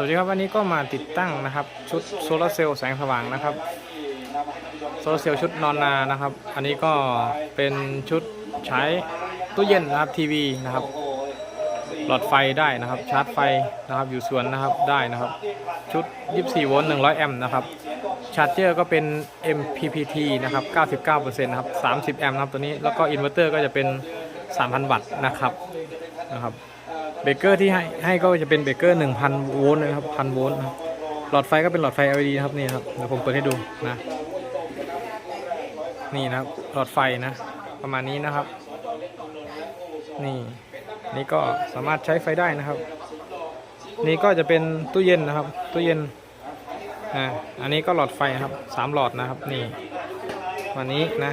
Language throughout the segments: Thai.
วัสดีครับวันนี้ก็มาติดตั้งนะครับ ชุดโซลาร์เซลล์แสงสว่างนะครับโซลาร์เซลล์ชุดนอนนานะครับ อันนี้ก็เป็นชุดใช้ตู้เย็นนะครับทีวีนะครับ หลอดไฟได้นะครับ ชาร์จไฟนะครับ อยู่สวนนะครับได้นะครับ ชุด 24 โวลต์100 แอมป์นะครับชาร์จเจอร์ก็เป็น MPPT นะครับ 99%นะครับ 30 แอมป์นะครับตัวนี้แล้วก็อินเวอร์เตอร์ก็จะเป็น 3,000 วัตต์นะครับนะครับ เบรกเกอร์ที่ให้ให้ก็จะเป็นเบรกเกอร์1,000 โวลต์นะครับ1,000โวลต์นะครับหลอดไฟก็เป็นหลอดไฟ LED นะครับนี่ครับเดี๋ยวผมเปิดให้ดูนะ นี่นะครับหลอดไฟนะ ประมาณนี้นะครับ นี่ นี่ก็สามารถใช้ไฟได้นะครับ นี่ก็จะเป็นตู้เย็นนะครับตู้เย็นอ่าอันนี้ก็หลอดไฟครับสามหลอดนะครับนี่วันนี้นะ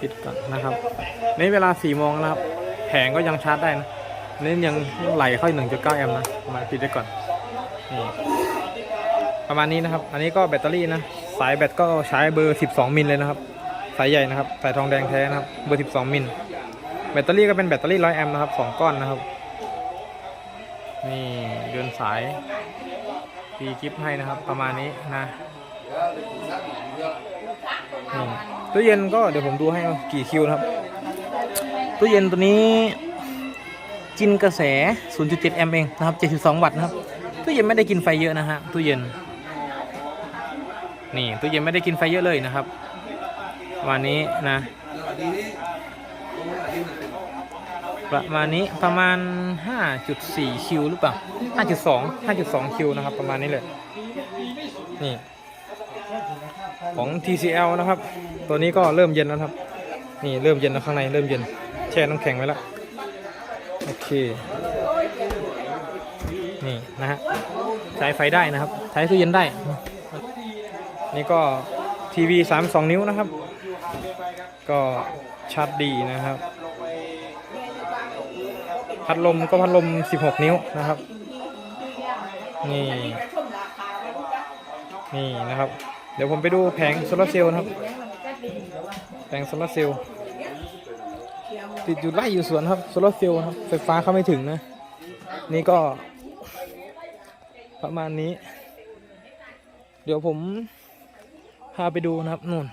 ปิดก่อนนะครับนี่เวลาสี่โมงนะครับแผงก็ยังชาร์จได้นะ นี่ยังไหลเข้าหนึ่งจุดเก้าแอมป์นะมาปิดไว้ก่อนนี่ประมาณนี้นะครับ อันนี้ก็แบตเตอรี่นะ สายแบตก็ใช้เบอร์ 12 มิลเลยนะครับ สายใหญ่นะครับ สายทองแดงแท้นะครับ เบอร์ 12 มิล แบตเตอรี่ก็เป็นแบตเตอรี่100แอมป์นะครับ2ก้อนนะครับ นี่เดินสายปีกิฟให้นะครับ ประมาณนี้นะนี่ตู้เย็นก็เดี๋ยวผมดูให้กี่คิวนะครับ ตู้เย็นตัวนี้ กินกระแส 0.7 แอมป์เองนะครับ 72 วัตต์นะครับตู้เย็นไม่ได้กินไฟเยอะนะฮะตู้เย็น นี่ตู้เย็นไม่ได้กินไฟเยอะเลยนะครับ วันนี้นะประมาณนี้ประมาณ 5.4 คิวหรือเปล่า 5.2 5.2 คิวนะครับ ประมาณนี้เลย นี่ ของ TCL นะครับ ตัวนี้ก็เริ่มเย็นแล้วครับ นี่เริ่มเย็นแล้วข้างในเริ่มเย็น แช่น้ำแข็งไว้แล้ว โอเค นี่นะฮะใช้ไฟได้นะครับ ใช้ตู้เย็นได้ นี่ก็ทีวี32นิ้วนะครับ ก็ชัดดีนะครับ พัดลมก็พัดลม 16 นิ้วนะครับ นี่ นี่นะครับ เดี๋ยวผมไปดูแผงโซลาร์เซลล์นะครับ แผงโซลาร์เซลล์ ติดอยู่ไร่อยู่สวนครับโซลาร์เซลล์ครับไฟฟ้าเข้าไม่ถึงนะ นี่ก็ ประมาณนี้ เดี๋ยวผมพาไปดูนะครับนู่น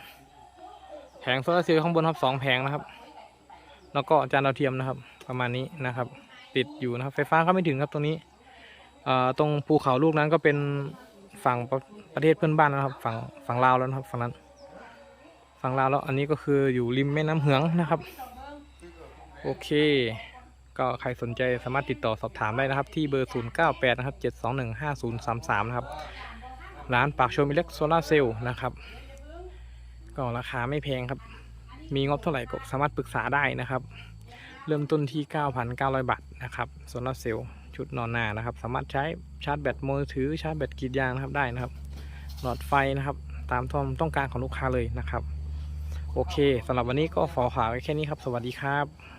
แผงโซลาร์เซลล์ข้างบนครับสองแผงนะครับ แล้วก็จานดาวเทียมนะครับ ประมาณนี้นะครับ ติดอยู่นะครับ ไฟฟ้าเข้าไม่ถึงครับตรงนี้ตรงภูเขาลูกนั้นก็เป็นฝั่งประประเทศเพื่อนบ้านนะครับ ฝั่งฝั่งลาวแล้วนะครับ ฝั่งนั้น ฝั่งลาวแล้วอันนี้ก็คืออยู่ริมแม่น้ำเหืองนะครับ โอเค ก็ใครสนใจสามารถติดต่อสอบถามได้นะครับ ที่เบอร์ 098 นะครับ 721 5033 นะครับ ร้านปากชมอิเล็กโซลาเซลล์นะครับ ก็ราคาไม่แพงครับ มีงบเท่าไหร่ก็สามารถปรึกษาได้นะครับ เริ่มต้นที่ 9,900 บาทนะครับโซลาเซลล์ชุดนอนหน้านะครับ สามารถใช้ชาร์จแบตมือถือชาร์จแบตกีดยางนะครับได้นะครับ หลอดไฟนะครับ ตามความต้องการของลูกค้าเลยนะครับ โอเคสำหรับวันนี้ก็ขอฝากไว้แค่นี้ครับ สวัสดีครับ